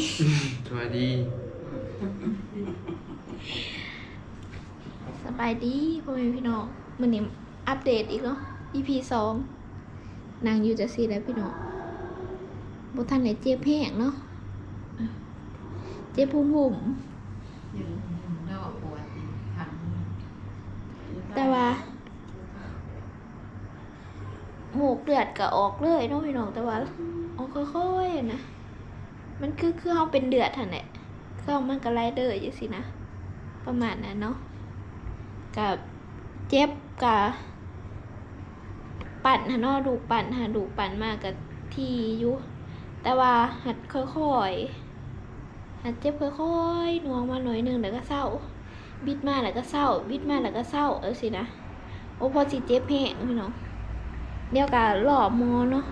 สวัสดี สบายดีพ่อแม่พี่น้องมื้อนี้อัปเดตอีกเนาะ EP สองนางอยู่จะซีแล้วพี่น้องบ่ทันได้เจ็บแห้งเนาะเจ็บพุ่มหุ่มแต่ว่าหมูกเลือดก็ออกเลยเนาะพี่น้องแต่ว่าออกค่อยๆนะ มันคือคือเฮาเป็นเดือดหั่นแหละเฮามันก็ไหลเด้อจังซี่นะ ประมาณนั้นเนาะกับเจ็บกับปั่นหาเนาะดูปั่นหาดูปั่นมากกับที่อยู่แต่ว่าหัดค่อยๆ หัดเจ็บค่อยๆนวงมาหน่อยหนึงแล้วก็เศร้า บิดมาแล้วก็เศร้า บิดมาแล้วก็เศร้าเออสินะโอ้พอสิเจ็บแห้งพี่น้องเดี๋ยวก็รอมอเนาะ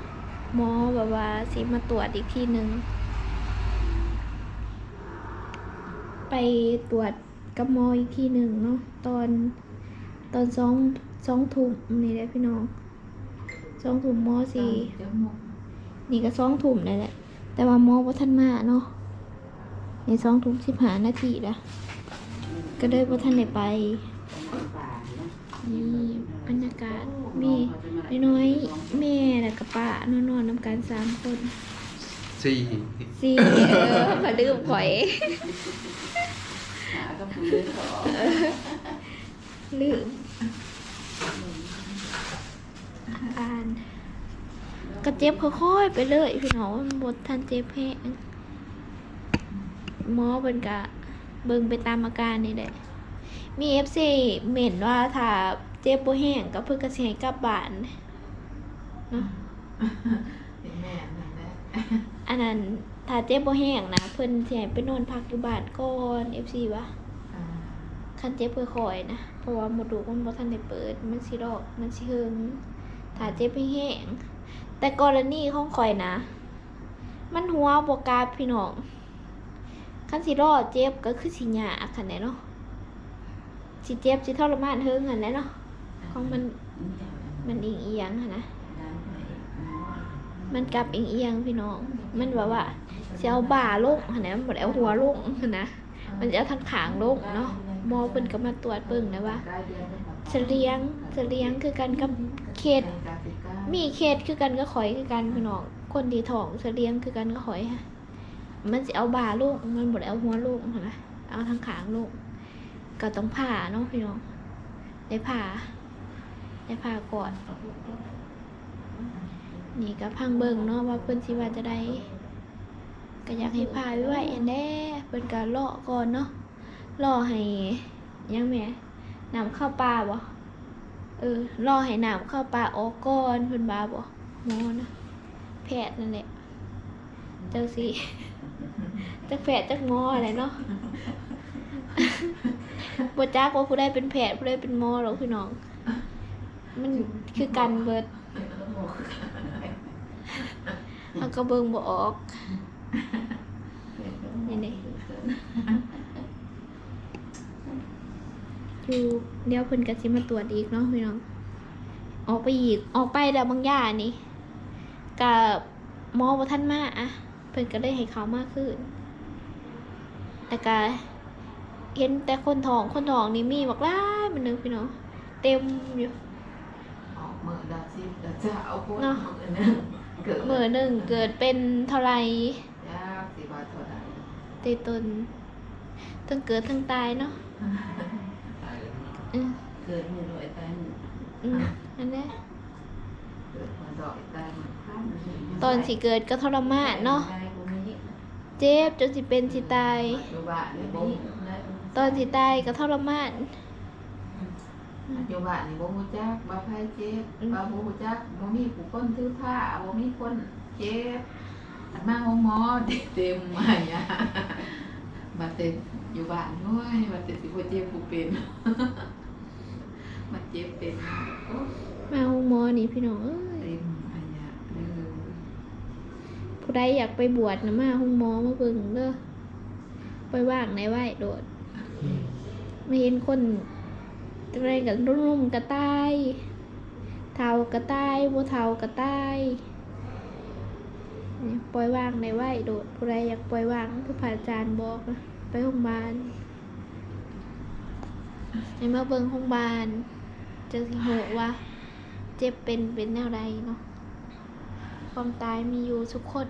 หมอแบบว่าสิมาตรวจอีกทีหนึ่ง ไปตรวจกับหมออีกทีหนึ่งเนาะตอนตอนสองสองทุ่มนี่แหละพี่น้องสองทุ่มหมอสิจมูกนี่ก็สองทุ่มนั่นแหละ แต่ว่าหมอบ่ทันมาเนาะในสองทุ่มสิบห้านาทีละก็เลยบ่ทันได้ไปนี่บรรยากาศมีน้อยๆแม่แล้วก็ป้านอนนอนๆนำกันสามคน สี่สี่เออขอลืมข่อย หาก็พูดเลยขอลืม อ่านก็เจ็บค่อยๆไปเลยพี่น้องมันบดทันเจ็บแห้งหมอเป็นกะ เบิ่งไปตามอาการนี่แหละ มีเอฟซีเหม็นว่าถ้าเจ็บบ่แห้งก็เพื่อกระเสียกลับบ้านเนาะ เป็นแม่นั่นแหละ อันนั้นถ้าเจ็บบ่แห้งนะเพิ่นสิให้ไปนอนพักอยู่บ้านก่อน FC วะอ่าคันเจ็บค่อยๆนะ เพราะว่าหมดลูกมันบ่ทันได้เปิด มันสิรอกมันสิเฮิงถ้าเจ็บแห้งแต่กรณีของข่อยนะ มันหัวบ่กล้าพี่น้องคันสิรอเจ็บก็คือสิยากคันแหละเนาะสิเจ็บสิทรมานเฮิงหั่นแหละเนาะของมันมันอิงเอียงหั่นนะ มันกลับเอียงๆพี่น้อง มันแบบว่าจะเอาบ่าลงหันนะมันบ่ได้เอาหัวลงหั้นะ มันจะเอาทางขางลงเนาะหมอเพิ่นก็มาตรวจเบิ่งนะว่าเสลียงเสลียงคือกันกับเขตมีเขตคือกันก็ข่อยคือกันพี่น้อง คนที่ท้องเสลียงคือกันก็ข่อยฮะมันสิเอาบ่าลงมันบ่ได้เอาหัวลงนะเอาทางขางลงก็ต้องผ่าเนาะพี่น้องได้ผ่าได้ผ่าก่อน นี่ก็พังเบิ่งเนาะว่าเพิ่นสิว่าจะได้ก็อยากให้พาไว้อันแน่เพิ่นก็รอก่อนเนาะรอให้ยังแหม่น้ำเข้าปลาบ่เออรอให้น้ำเข้าปลาออกก่อนเพิ่นว่าบ่หมอนะแพทย์นั่นแหละเจังสิจักแพทย์จักมออะไรเนาะบ่จักว่าผู้ใดเป็นแพทย์ผู้ใดเป็นมอหรอกพี่น้อง มันคือกันเบิด มันก็เบิ่งบ่ออกนี่นี่อยู่เดี๋ยวเพิ่นก็สิมาตรวจอีกเนาะพี่น้องออกไปอีกออกไปแล้วบางอย่างนี่กับหมอบ่ทันมาอะเพิ่นก็เลยให้เขามากขึ้นแต่ก็เห็นแต่คนท้องคนท้องนี่มีบักหลายมันนึงพี่น้องเต็มอยู่ออกมือดาซิดาจะเอาพวกเนาะมือนึง เกิดมือหนึ่งเกิดเป็นเท่าไหร่ยากสิบาทเท่าไหร่เตตนทั้งเกิดทั้งตายเนาะอืมเกิดมือหน่อยตายมืออืมอันนี้เกิดมาดอกตายมันข้ามตอนสิเกิดก็ทรมานเนาะเจ็บจนสิเป็นสิตาย อยู่บ้านนี่บ่ตอนสิตายก็ทรมาน อยู่บ้านนี่บ่ฮู้จักบ่ไผเจ็บบ่บ่ฮู้จักบ่มีผู้คนถือผ้าบ่มีคนเจ็บอันมาห้องหมอเต็มมาเนี่ยมาเต็มอยู่บ้านโอ้ยมาเต็มสิบ่เจ็บผู้เป็นมาเจ็บเป็นโอ้ยมาห้องหมอนี่พี่น้องเอ้ยเต็มอันเนี้ยเด้อผู้ใดอยากไปบวชนะมาห้องหมอมาเบิ่งเด้อไปว่างในไหวโดดไม่เห็นคน อะไรกับรุ่มกระต่ายเทากระต่ายบัวเทากระต่ายปล่อยวางในไหวโดดผู้ใดอยากปล่อยวางคือพระอาจารย์บอกนะไปโรงพยาบาลให้มาเบิ่งโรงพยาบาลจะสิโหว่า เจ็บเป็นเป็นแนวใดเนาะความตายมีอยู่ทุกคน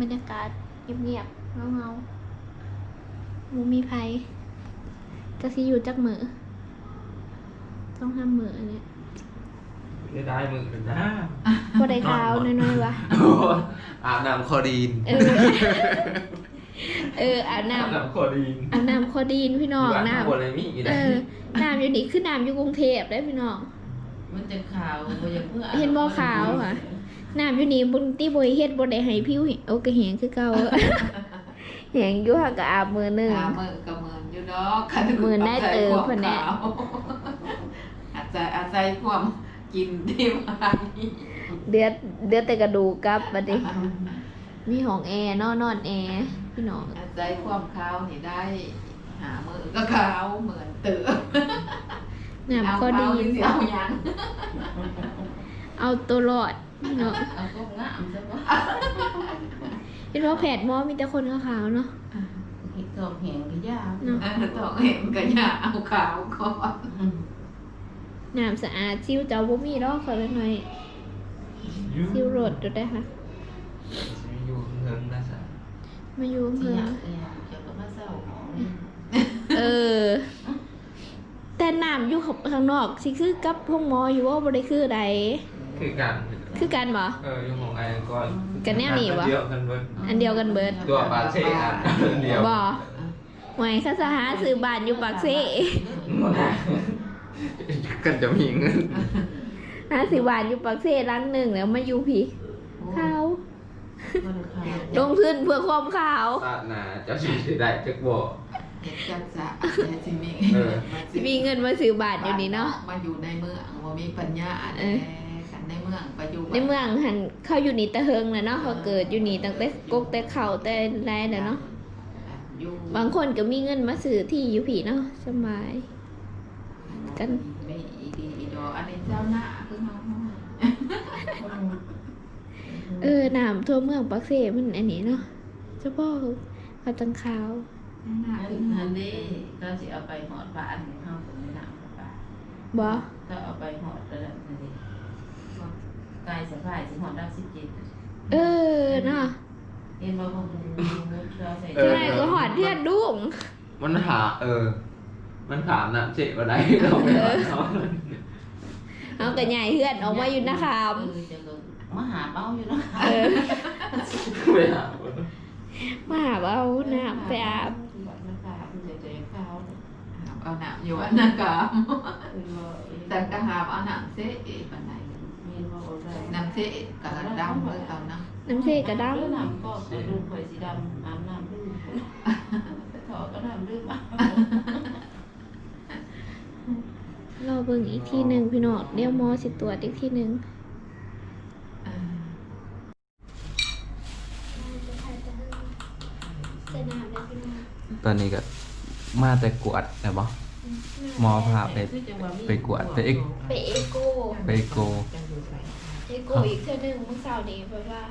บรรยากาศเงียบๆเงาๆมูมีภัย จะสิอยู่จักมือต้องห้ามมืออันเนี้ยได้ได้มือกันนะก็ได้เท้าน้อยๆวะอาบน้ำคอดีน เออ เอออาบน้อาบน้ำคอดีนำอาบน้ำคอดีนพี่น้องยู่บ้าน้ข้างบนอะไรมีอีกำนะเออน้ำอยู่นี่คือน้ำอยู่กรุงเทพได้พี่น้อง มันจะขาวบ่อยากเมื่อเห็นบ่ขาวค่ะน้ำอยู่นี่บนที่บริเฮ็ดบนได้ให้ผิวโอ้ก็แหงคือเก่า แหงอยู่ค่ะก็อาบมือหนึ่งหามือกับมืออยู่ ดอกคันมื้อได้เติมเพิ่นแน่อาจจะอาศัยความกินที่มานี่เดือดเดือดแต่กระดูกกับบัดนี้มีห้องแอร์นอนนอนแอร์พี่น้องอาศัยความขาวนี่ได้ หามือก็ขาวเหมือนเตือน้ำคอดีเอาขาวหรือสิเอาหยังเอาตัวรอดพี่น้องเอาก็งามใช่ปะเห็นว่าแผดหมอมีแต่คนขาวๆเนาะ เห็ดทองแหงก็ยากเนาะ เออทองแหงก็ยากเอาขาวก่อนน้ำสะอาดซิวเจ้าบ่มีดอกขอละหน่อยซิวรดดูได้ค่ะ อยู่เฮิงนะจ๊ะมาอยู่ที่เพิ่อยานกอยากจะก็มาเศร้าของนี่เออ แต่น้ำอยู่ข้างนอกสิคือกับพวกหมออยู่ว่าบ่ได้คือใดคือกัน คือกันบ่เอออยู่ของไอ้ก่อนกันแนวนี้วะเดียวกันเบิดอันเดียวกันเบิดตัวปลาเช่อันเดียวบ่หวยข้าสหาซื้อบ้านอยู่ปากเซ่กันจะมีเงินหาซื้อบ้านอยู่ปากเซ่หลังหนึงแล้วมาอยู่พี่ขาวมันขาวลงทุนเพื่อความขาวตาหนาเจ้าชีวิตได้จักบ่เห็ดจักจะเห็ดสิมีเออสิมีเงินมาซื้อบ้านอยู่นี่เนาะมาอยู่ในเมืองว่ามีปัญญาเอแน่อกันใน เมืองไปอยู่ในเมืองหันเขาอยู่นี่แตะเฮิงแล้วเนาะเขาเกิดอยู่นี่ตั้งแต่กกแต่เข่าแต่ไรแล้วเนาะอยู่บางคนก็มีเงินมาซื้อที่อยู่ผีเนาะสบาย กันมีอีดีอีดออันนี้เจ้าหน้าคือเฮาเนาะเออน้ำทั่วเมืองปักเสมันอันนี้เนาะเฉพาะเขาตังขาวหน้าอันคือเฮานั้นเด้ก็สิเอาไปหอดบ้านเฮาก็ไม่นำป่าบ่ก็เอาไปหอดระดับนั้ นเด้กายสะพายสิหอดดับสิบเจ็ดเออเนาะเห็นบ่ของมุดเราใส่ทำไมก็หอดเทียนดุ้งมันหาเออ มันถามน่ะเจ๊ว่าได้เราไม่ว่าเขาเอากระใหญ่เฮือนออกมาอยู่นะคามเออจะลงมาหาเป้าอยู่เนาะเออไม่หามาหาเอาน้ำไปอาบวัดมันขามันจะเจอข้าวเอาหน้าอยู่อันนั้นก็เออบ่แต่ก็หาเอาหน้าเสะเอปานใดมีบ่เอาได้น้ำเสะก็ดำเลยเขานะน้ำเทกระดน้ำก็กระดูกข่อยสีดำอาบน้ำดื้อถอก็น้ำดื้อมาำรอเบิ่งอีกทีหนึ่งพี่น้องเดี๋ยวหมอสิตรวจอีกทีหนึ่งเออจะน้ำเลยพี่น้องตอนนี้ก็มาแต่กวดแต่บ่ หมอพาไปไปกวดไปเอ็ก ไปเอโกไปโก เอโกอีกเท่านึงเมื่อเช้านี้แบบว่า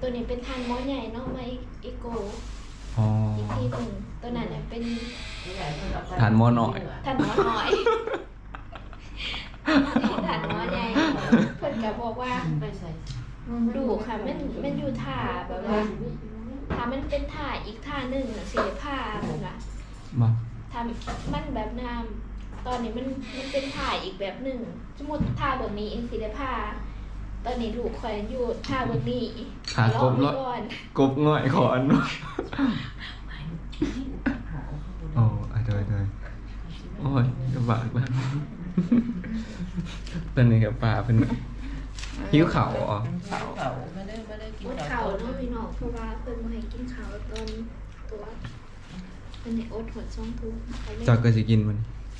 ตัวนี้เป็นทานหมอใหญ่เนาะมาอีกเอโกอ๋อ อีกทีหนึ่งตัวนั้นน่ะเป็นทานหม้อน้อยทานหมอน้อยทานหมอใหญ่เพิ่นก็บอกว่าไปใส่ดูค่ะมันมันอยู่ท่าแบบว่าถ้ามันเป็นท่าอีกท่าหนึ่งน่ะสิได้ผ้าเพิ่นว่ามา ทำมันแบบน้ำตอนนี้มันมันเป็นท่าอีกแบบหนึ่งสมมติท่าแบบนี้เองสิได้ผ้า ตอนนี้ถูกแขวนอยู่ท่าแบบนี้ขากบแล้แล้ววก่อนกบง่อยขอนโอ้ไอ้เดยเดยโอ้ยกระบากแล้วตอนนี้กับป่าเป็นหิวเข่าวอ๋อเขาไม่ได้ไม่ได้กินอดเข่าเนาะพี่น้องเพราะว่าเพิ่นบ่ให้กินข้าวตอนตัว เพิ่นให้อดหดช่องทุกเขาเลยจอยก็จะกินมัน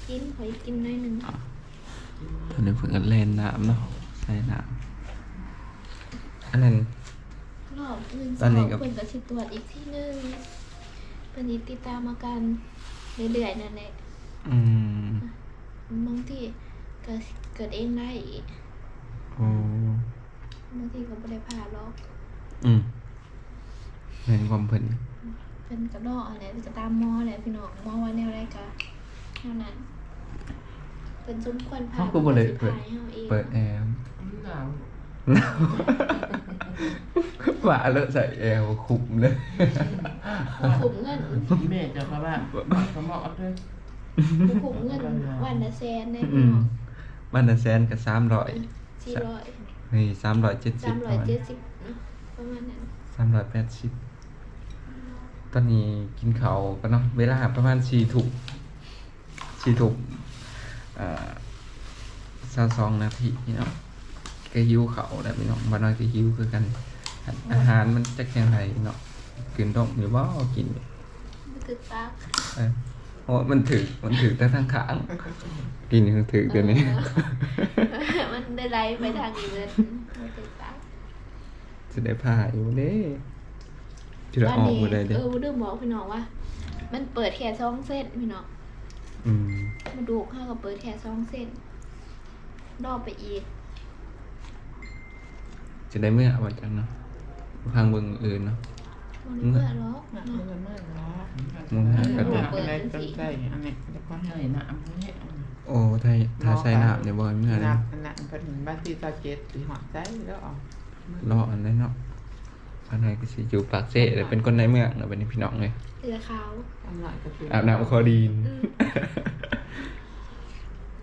กินขอกินหน้อยหนึงตอนนี้เพิ่งกันเล่นน้ำเนาะใส่น้ำอันนั้นรอบหนึงตอนนี้ก็เพิ่นก็สิตรวจอีกทีหนึงเพิ่นสิติดตามอาการเรื่อยๆนั่นแหละอืมบางทีเกิดเกิดเองได้อีกออ้บางทีก็บ่ได้ผ่าหรอกอืมเห็นความเพิ่น เป็นกระดอกอะไรเป็นกระตามหมอแหละพี่น้องหมอว่าแนวไรกะเท่านั้นเป็นสมควรผ่าเขาก็บ่เลยเปิดสิผ่าให้เฮาเองเปิดแอร์หนาวว่าเลอะใส่แอร์คุมเลยขุมเงินแม่จะว่าก็เหมาะด้วยขุมเงินวันละแสนได้อืพี่มน้องมันน่ะแสนกับสามร้อยสี่ร้อยนี่สามร้อยเจ็ดสิสาบมร้อยเจ็ดสิบเนาะประมาณนั้นสามร้อยแปดสิบ ตอนนี้กินข้าวก็เนาะเวลาประมาณสี่ถุกสี่ถุกเอ่อสาสองนาทีพี่น้องก็หิวเขาวแล้วพี่น้องบ้านน้อยก็หิวคือกันอาหารมันจะแข็งไรเนาะกินต้องหรือว่ากินมันคือปากเออโอ้มันถือมันถือแต่ทางขางกินคือถือเดี๋ยวนี้เออมันได้ไล่ไปทางอื่นมันคือปากจะได้ผ่าอยู่เด้ จะได้ออกมาได้เด้เออดื้อบอกพี่น้องว่า มันเปิดแค่สองเส้นพี่น้องอืมมาดูข้าวกับเปิดแค่สองเส้น รอบไปอีก จะได้เมื่อวันจังเนาะพังเบิ่งอื่นเนาะมันเพื่อล็อกหนักเนาะเลยมากนะมึงหาก็ได้อะไรกันใจอันนี้แล้วก็ให้ให้น้ำให้โอ้ถ้าถ้าใส่น้ำเนี่ยบ่เมื่อหเลนัยกหนักเป็นบ้านที่ตาเจ็ดสีหอดใจแล้วออกรออันนั้นเนาะ อันไหนก็สิอยู่ปากเซ่แต่เป็นคนในเมืองเนาะเป็นพี่น้องเลยเรือขาวทำหน่อยก็คืออาบน้ำคอดีนอืม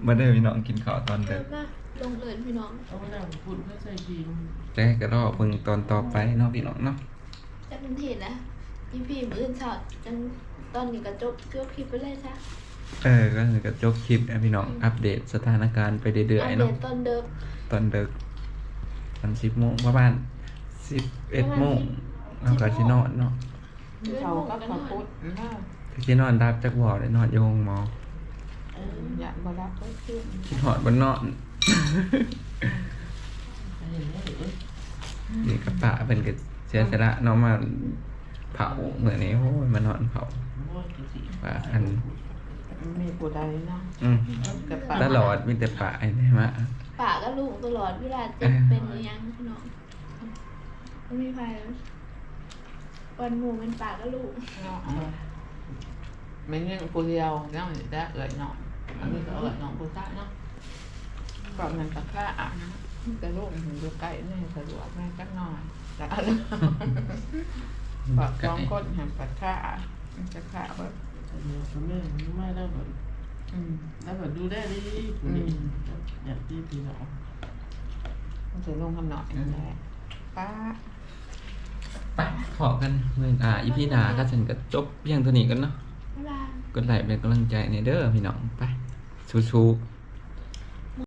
มาได้พี่น้องกินข้าวตอนเอเด็อกมาลงเอินพี่น้องเอาน้ำปุ่นก็ใส่ดินแต่ก็รอเบิ่งตอนต่อไปเนาะพี่น้องเนาะจะเป็นเห็นนะพี่พี่มืออื่นสอดจังตอนนี้ก็จบเกือบคลิปไปเลยจ้ะเออก็คือก็จบคลิปนะพี่น้องอัปเดตสถานการณ์ไปเรื่อยอัปๆเดเนาะตตอนเดิมตอนเดึกตอนสิบโมงประมาณ สิบเอ็ดโมงเราก็สินอนเนาะเขาก็ขอพูดนะก็สินอนรับจากบ่อได้นอนอยู่ห้องหมออยากมารับก็ขึ้นคิดหอดบนนอนเห็นไหมเอ้ยนี่กับป่าเป็นก็เสียสละเนาะมาเผาเหมือนนี้โอ้ยมานอนเผาโอ้ยสิป่าอันมีผู้ใดเนาะอืมแต่ป่าตลอดมีแต่ป่าไอ้นี่มาป่าก็ลูกตลอดเวลาเจ็บเป็นอหยังพี่น้อง ไม่มีใครวันหมู่เป็นป่าก็ลูกเนาะไม่เงี้ยผู้เดียวเนาะจะเอ่ยเนาะอันนี้ก็เอ่ยเนาะผู้ชายเนาะก่อนมันตะกร้าอะนะแต่ลูกมันอยู่ใกล้นี่สะดวกแม่ก็นอนแต่อะไรปากสองคนแห่งปากข้ามันจะขาแบบเดี๋ยวคุณแม่ไม่ได้แบบอืมแล้วแบบดูได้ดิคุณนี่อยากที่พี่น้อง มันจะลงกันหน่อยนั่นแหละป้า ไปขอกันเมื่ออ่าอีพี่นาก็ฉันก็จบเพียงเท่านี้กันเนาะบ๊ายบาย กดไลค์เป็นกำลังใจในเด้อพี่น้องไปสู้ๆ